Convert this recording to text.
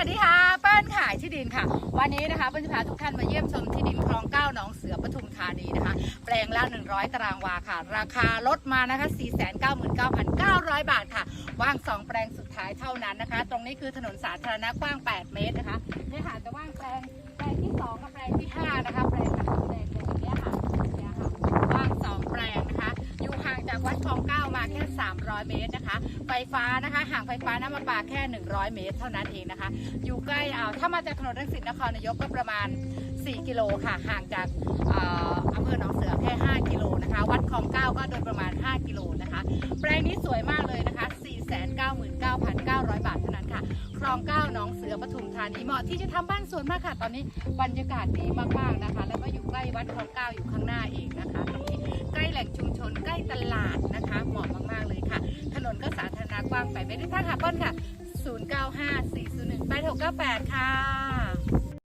วัสดีค่ะเปิ้ลขายที่ดินค่ะ วันนี้นะคะเปิ้ลจะพาทุกท่านมาเยี่ยมชมที่ดินคลองเก้าหนองเสือปทุมธานีนะคะ แปลงละ 100 ตารางวาค่ะ ราคาลดมานะคะ 499,900 บาทค่ะ ว่าง 2 แปลงสุดท้ายเท่านั้นนะคะ ตรงนี้คือถนนสาธารณะกว้าง 8 เมตรนะคะเนี่ยค่ะแต่ว่า วัดคลองเก้ามาแค่ 300 เมตรนะคะ ไฟฟ้านะคะห่างไฟฟ้าน้ำประปาแค่ 100 เมตร เท่านั้นเองนะคะ อยู่ใกล้อ่าถ้ามาจากถนนรังสิตนครนายกก็ประมาณ 4 กิโลค่ะ ห่างจากเอ่ออำเภอหนองเสือแค่ 5 กิโลนะคะ วัดคลองเก้าก็โดยประมาณ 5 กิโลนะคะ แปลงนี้สวยมาก คะ499,900 บาทเท่านั้นค่ะ คลองเก้าหนองเสือปทุมธานีเหมาะที่จะทำบ้านสวนมากค่ะ ตอนนี้บรรยากาศดีมากๆนะคะ แล้วก็อยู่ใกล้วัดคลองเก้าอยู่ข้างหน้าเองนะคะตรงนี้ใกล้แหล่งชุมชนใกล้ตลาดนะคะเหมาะมากๆเลยค่ะ ถนนก็สาธารณะกว้างไปไม่ได้ท่าหาป้อนค่ะ 0954018698 ค่ะ